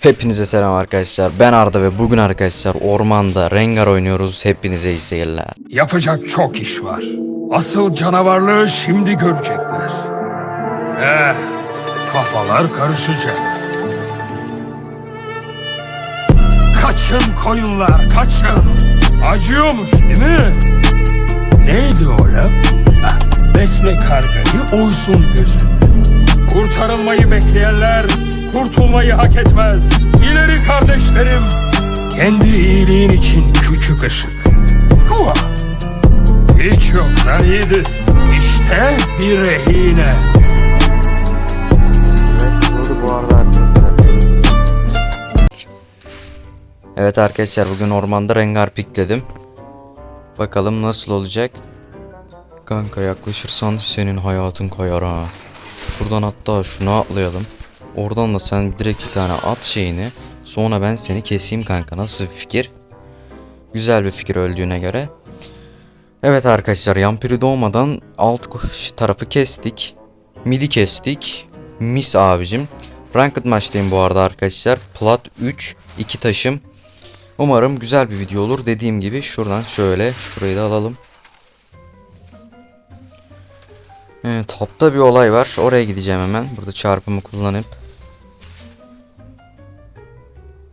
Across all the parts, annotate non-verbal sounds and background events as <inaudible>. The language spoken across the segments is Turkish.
Hepinize selam arkadaşlar. Ben Arda ve bugün arkadaşlar ormanda Rengar oynuyoruz. Hepinize iyi seyirler. Yapacak çok iş var. Asıl canavarlığı şimdi görecekler. Eh, kafalar karışacak. Kaçın koyunlar, kaçın. Acıyormuş değil mi? Neydi o laf? Ah, besle kargayı, uysun gözün. Kurtarılmayı bekleyenler kurtulmayı hak etmez. İleri kardeşlerim. Kendi iyiliğin için küçük ışık. Hua! Hiç yoktan iyidir. İşte bir rehine. Evet arkadaşlar bugün ormanda Rengar pikledim. Bakalım nasıl olacak. Kanka yaklaşırsan senin hayatın kayar ha. Buradan hatta şunu atlayalım. Oradan da sen direkt bir tane at şeyini. Sonra ben seni keseyim kanka. Nasıl bir fikir? Güzel bir fikir öldüğüne göre. Evet arkadaşlar Yampiri doğmadan alt tarafı kestik. Midi kestik. Mis abicim. Ranked maçtayım bu arada arkadaşlar. Plat 3. 2 taşım. Umarım güzel bir video olur. Dediğim gibi şuradan şöyle şurayı da alalım. Evet topta bir olay var. Oraya gideceğim hemen. Burada çarpımı kullanıp.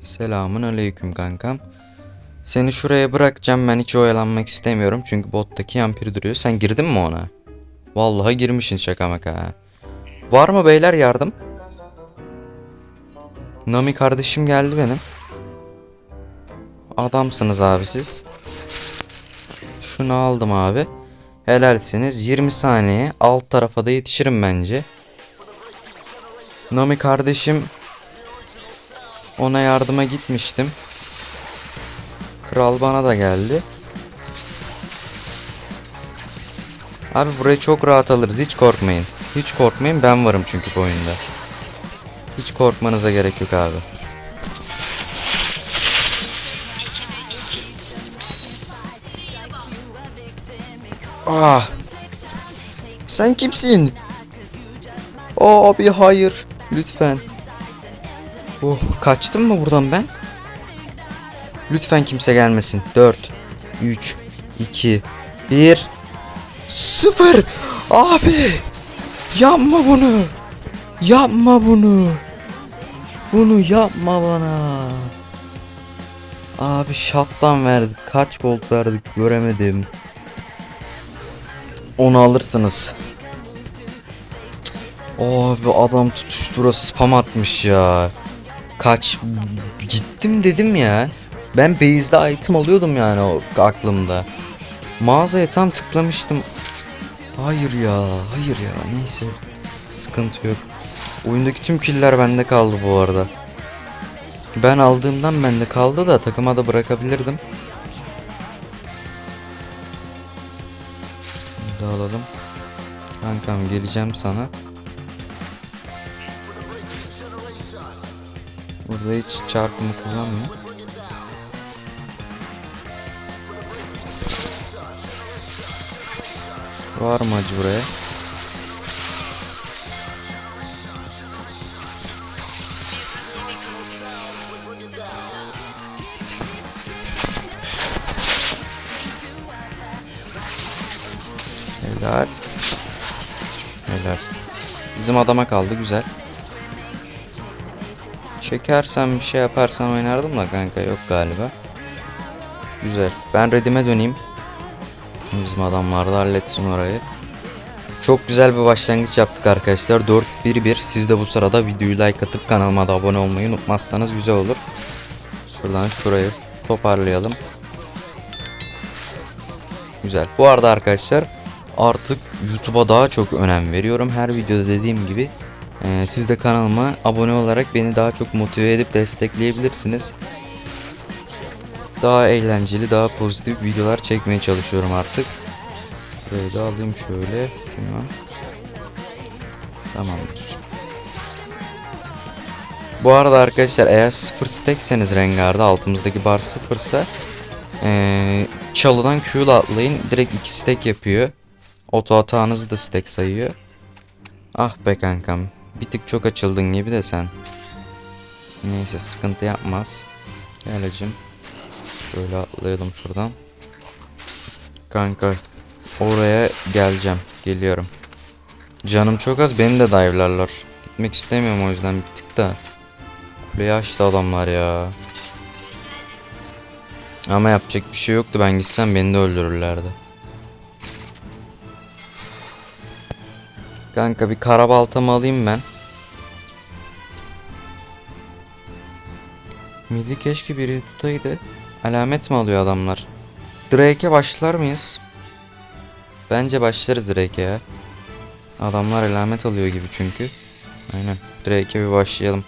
Selamun aleyküm kankam. Seni şuraya bırakacağım. Ben hiç oyalanmak istemiyorum. Çünkü bottaki yampiri duruyor. Sen girdin mi ona? Vallahi girmişsin şaka maka. Var mı beyler yardım? Nami kardeşim geldi benim. Adamsınız abi siz. Şunu aldım abi. Helalsiniz. 20 saniye. Alt tarafa da yetişirim bence. Nami kardeşim ona yardıma gitmiştim. Kral bana da geldi. Abi burayı çok rahat alırız. Hiç korkmayın. Hiç korkmayın. Ben varım çünkü bu oyunda. Hiç korkmanıza gerek yok abi. Ah. Sen kimsin? Abi hayır. Lütfen. Oh, kaçtım mı buradan ben? Lütfen kimse gelmesin. 4 3 2 1 0 Abi! Yapma bunu. Yapma bunu. Bunu yapma bana. Abi shot'tan verdik. Kaç gold verdik göremedim. Onu alırsınız. Abi adam tutuştura spam atmış ya. Kaç gittim dedim ya. Ben base'de item alıyordum yani o aklımda. Mağazaya tam tıklamıştım. Hayır ya, hayır ya. Neyse. Sıkıntı yok. Oyundaki tüm killer bende kaldı bu arada. Ben aldığımdan bende kaldı da takıma da bırakabilirdim. Alalım. Kankam geleceğim sana. Burada hiç çarpımı kullanmıyor. Var mı acı buraya? Helal. Helal. Bizim adama kaldı güzel. Çekersem bir şey yaparsam oynardım da kanka yok galiba. Güzel. Ben redime döneyim. Bizim adamlar da halletsin orayı. Çok güzel bir başlangıç yaptık arkadaşlar. 4-1-1. Siz de bu sırada videoyu like atıp kanalıma da abone olmayı unutmazsanız güzel olur. Şuradan şurayı toparlayalım. Güzel. Bu arada arkadaşlar artık YouTube'a daha çok önem veriyorum. Her videoda dediğim gibi ee, siz de kanalıma abone olarak beni daha çok motive edip destekleyebilirsiniz. Daha eğlenceli, daha pozitif videolar çekmeye çalışıyorum artık. Burayı da alayım şöyle. Tamam. Tamamdır. Bu arada arkadaşlar eğer 0 stackseniz Rengar'da altımızdaki bar sıfırsa ee, çalıdan Q'la atlayın. Direkt 2 stack yapıyor. Oto atağınızı da stack sayıyor. Ah be kankam. Bir tık çok açıldın gibi de sen. Neyse sıkıntı yapmaz. Gel hacım. Şöyle atlayalım şuradan. Kanka oraya geleceğim. Geliyorum. Canım çok az beni de dive'larlar. Gitmek istemiyorum o yüzden bir tık da. Kuleyi açtı adamlar ya. Ama yapacak bir şey yoktu. Ben gitsem beni de öldürürlerdi. Kanka bir karabaltamı alayım ben. Midi keşke biri tutaydı. Alamet mi alıyor adamlar? Drake'e başlar mıyız? Bence başlarız Drake'e ya. Adamlar alamet alıyor gibi çünkü. Aynen. Drake'e bir başlayalım.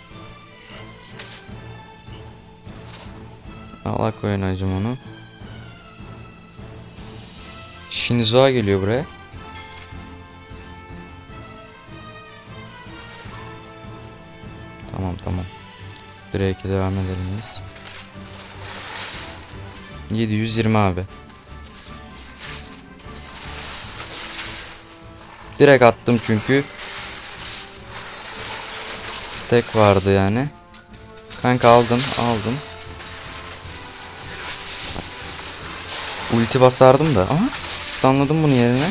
Allah koyun acım onu. Shinzo'a geliyor buraya. Drake'e devam edelim biz. 720 abi. Direkt attım çünkü. Stack vardı yani. Kanka aldım aldım. Ulti basardım da. Aha stunladım bunu yerine.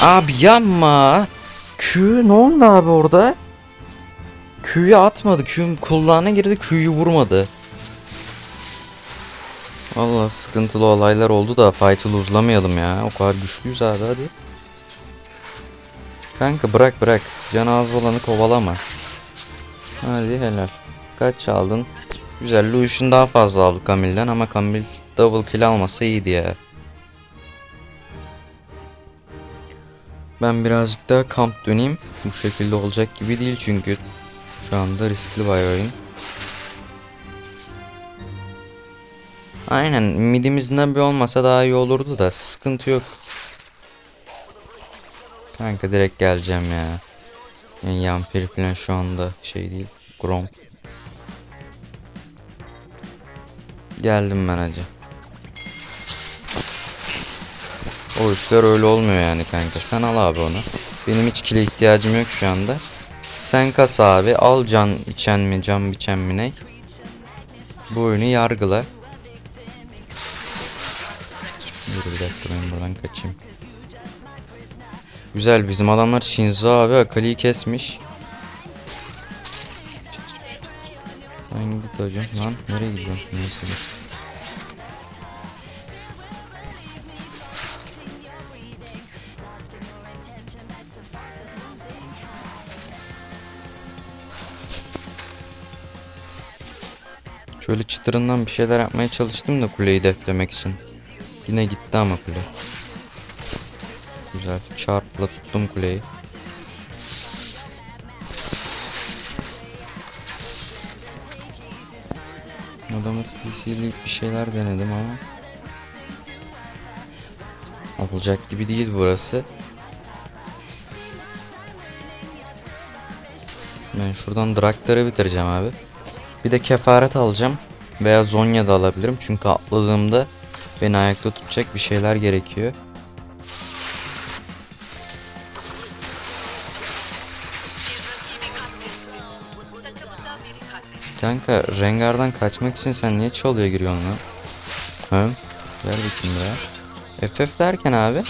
Abi yapma. Q ne oldu abi orada? Q'yu atmadı. Q'nun kulağına girdi. Q'yu vurmadı. Vallahi sıkıntılı olaylar oldu da fight'ı luzlamayalım ya. O kadar güçlüyüz abi hadi. Kanka bırak bırak. Canı az olanı kovalama. Hadi helal. Kaç aldın? Güzel. Lucian daha fazla aldı Camille'den ama Camille double kill almasa iyiydi ya. Ben birazcık daha kamp döneyim. Bu şekilde olacak gibi değil çünkü şu anda riskli bayağı oyun. Aynen midimizden bir olmasa daha iyi olurdu da sıkıntı yok. Kanka direkt geleceğim ya. Yani Yampir falan şu anda şey değil. Grom. Geldim ben hacı. O işler öyle olmuyor yani kanka. Sen al abi onu. Benim hiç kile ihtiyacım yok şu anda. Sen kas abi. Al can içen mi can biçen mi ne? Bu oyunu yargıla. Dur bir dakika ben buradan kaçayım. Güzel bizim adamlar Shinzo abi Akali'yi kesmiş. Sen git hocam lan nereye gidiyorsun neyse Şöyle çıtırından bir şeyler yapmaya çalıştım da kuleyi deflemek için. Yine gitti ama kule. Güzel. Çarpla tuttum kuleyi. Adamı CC'leyip bir şeyler denedim ama olacak gibi değil burası. Ben şuradan Draktar'ı bitireceğim abi. Bir de kefaret alacağım. Veya Zonya da alabilirim. Çünkü atladığımda beni ayakta tutacak bir şeyler gerekiyor. Kanka Rengar'dan kaçmak için sen niye çalıya giriyorsun lan? Ha? Ver bakayım buraya. FF derken abi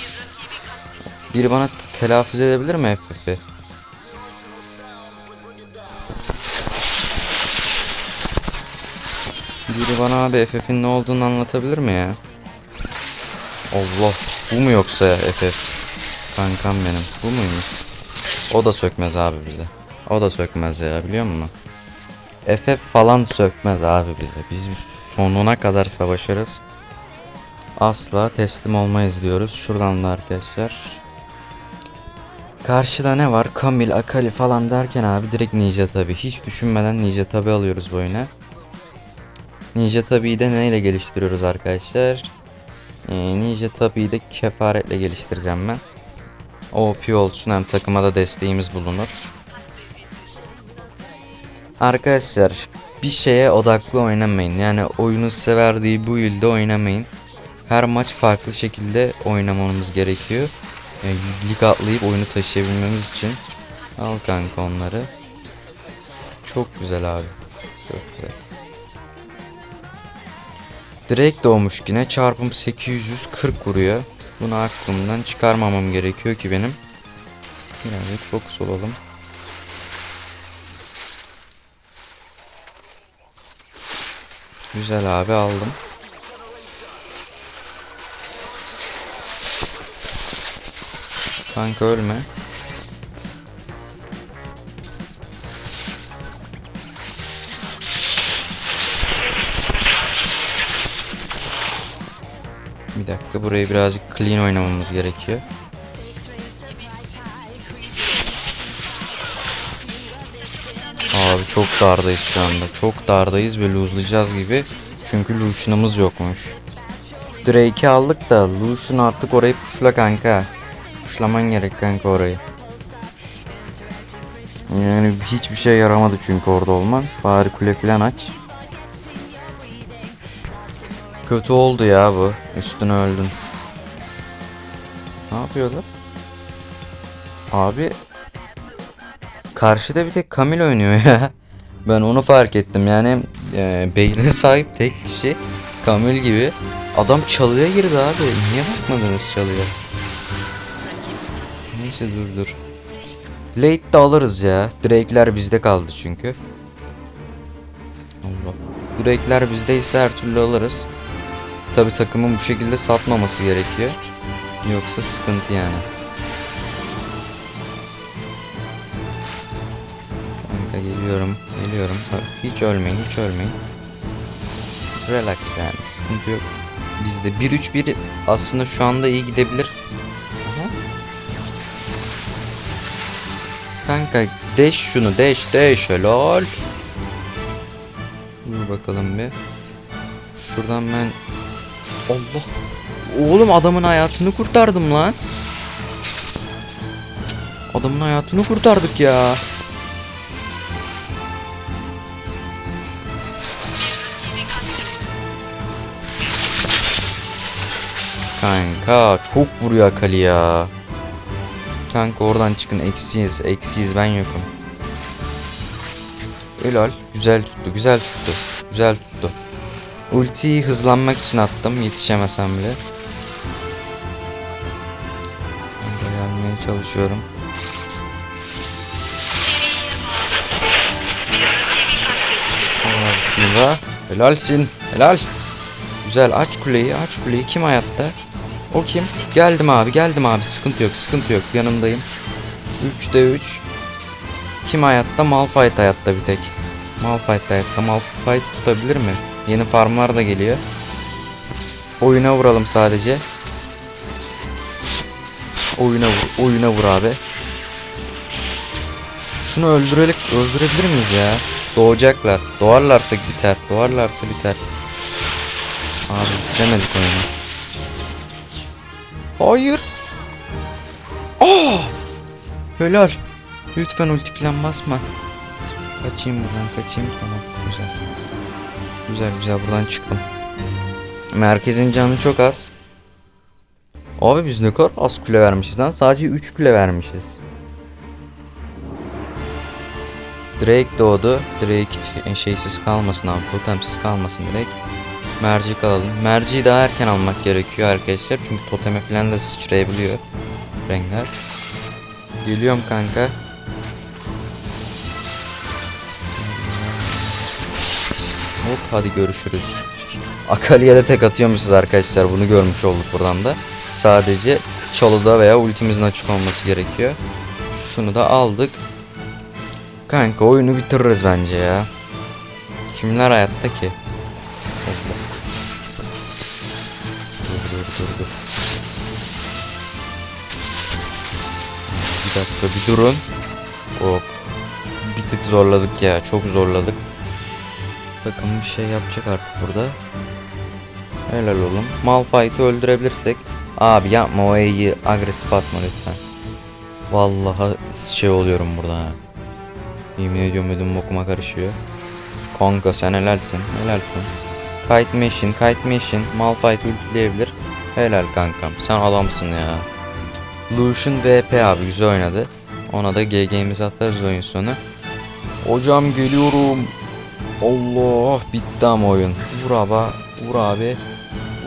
biri bana telaffuz edebilir mi FF'i? Biri bana abi FF'in ne olduğunu anlatabilir mi ya? Allah bu mu yoksa ya FF? Kankam benim bu muymuş? O da sökmez abi bize. O da sökmez ya biliyor musun? FF falan sökmez abi bize. Biz sonuna kadar savaşırız. Asla teslim olmayız diyoruz. Şuradan da arkadaşlar. Karşıda ne var? Kamil, Akali falan derken abi direkt Ninja tabi. Hiç düşünmeden Ninja tabi alıyoruz bu oyuna. Ninja tabi'yi de neyle geliştiriyoruz arkadaşlar? Ee, Ninja tabi'yi de kefaretle geliştireceğim ben. OP olsun hem takıma da desteğimiz bulunur. Arkadaşlar bir şeye odaklı oynamayın. Yani oyunu sever diye bu yılda oynamayın. her maç farklı şekilde oynamamız gerekiyor. Yani lig atlayıp oyunu taşıyabilmemiz için. Al kanka onları. Çok güzel abi. Çok güzel. Direkt doğmuş yine çarpım 840 vuruyor. Bunu aklımdan çıkarmamam gerekiyor ki benim. Birazcık fokus olalım. Güzel abi aldım. Kanka ölme. Dakika burayı birazcık clean oynamamız gerekiyor. Abi çok dardayız şu anda. Çok dardayız ve lose'layacağız gibi. Çünkü Lucian'ımız yokmuş. Drake'i aldık da Lucian artık orayı puşla kanka. Puşlaman gerek kanka orayı. Yani hiçbir şey yaramadı çünkü orada olman. Bari kule falan aç. Kötü oldu ya bu. Üstüne öldün. Ne yapıyorlar? Abi Karşıda bir tek Kamil oynuyor ya. <laughs> Ben onu fark ettim yani e, beyne sahip tek kişi Kamil gibi. Adam çalıya girdi abi. Niye bakmadınız çalıya? Neyse dur dur. Late de alırız ya. Drake'ler bizde kaldı çünkü. Allah. Drake'ler bizdeyse her türlü alırız. Tabi takımın bu şekilde satmaması gerekiyor. Yoksa sıkıntı yani. Kanka geliyorum, geliyorum. Hiç ölmeyin, hiç ölmeyin. Relax yani, sıkıntı yok. Bizde 1-3-1 aslında şu anda iyi gidebilir. Aha. Kanka deş şunu, deş, deş, helal. Dur bakalım bir. Şuradan ben... Allah. Oğlum adamın hayatını kurtardım lan. Adamın hayatını kurtardık ya. Kanka çok vuruyor Akali ya. Kanka oradan çıkın eksiyiz eksiyiz ben yokum. Helal güzel tuttu güzel tuttu güzel tuttu. Ultiyi hızlanmak için attım yetişemesem bile. Gelmeye çalışıyorum. Bismillah. Helalsin helal. Güzel aç kuleyi aç kuleyi kim hayatta? O kim? Geldim abi geldim abi sıkıntı yok sıkıntı yok yanındayım. 3'te 3. Kim hayatta? Malphite hayatta bir tek. Malphite hayatta. Malphite tutabilir mi? Yeni farmlar da geliyor. Oyuna vuralım sadece. Oyuna vur, oyuna vur abi. Şunu öldürelim, öldürebilir miyiz ya? Doğacaklar. Doğarlarsa biter. Doğarlarsa biter. Abi bitiremedik oyunu. Hayır. Aa! Helal. Lütfen ulti falan basma. Kaçayım buradan kaçayım. Tamam güzel. Güzel güzel buradan çıktım. Merkezin canı çok az. Abi biz ne kadar az kule vermişiz lan. Sadece 3 kule vermişiz. Drake doğdu. Drake şeysiz kalmasın abi. Totemsiz kalmasın direkt. Merci alalım. Merci'yi daha erken almak gerekiyor arkadaşlar. Çünkü toteme falan da sıçrayabiliyor. Rengar. Geliyorum kanka. Hadi görüşürüz. Akali'ye de tek atıyormuşuz arkadaşlar. Bunu görmüş olduk buradan da. Sadece çalıda veya ultimizin açık olması gerekiyor. Şunu da aldık. Kanka oyunu bitiririz bence ya. Kimler hayatta ki? Dur dur dur dur. Bir dakika bir durun. Hop. Bir tık zorladık ya. Çok zorladık. Takım bir şey yapacak artık burada. Helal oğlum. Malphite'i öldürebilirsek. Abi yapma o E'yi agresif atma lütfen. Vallahi şey oluyorum burada ha. Yemin ediyorum ödüm bokuma karışıyor. Kanka sen helalsin. Helalsin. Kite Machine, Kite Machine, Malphite ultileyebilir. Helal kankam. Sen adamsın ya. Lucian VP abi güzel oynadı. Ona da GG'mizi atarız oyun sonu. Hocam geliyorum. Allah bitti ama oyun. Vur abi. Vur abi.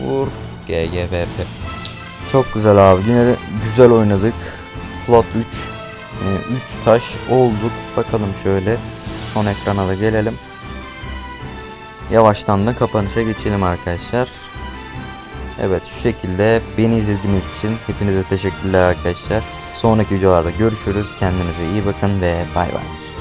Vur. GG VP. Çok güzel abi. Yine de güzel oynadık. Plat 3. 3 taş olduk. Bakalım şöyle. Son ekrana da gelelim. Yavaştan da kapanışa geçelim arkadaşlar. Evet şu şekilde beni izlediğiniz için hepinize teşekkürler arkadaşlar. Sonraki videolarda görüşürüz. Kendinize iyi bakın ve bay bay.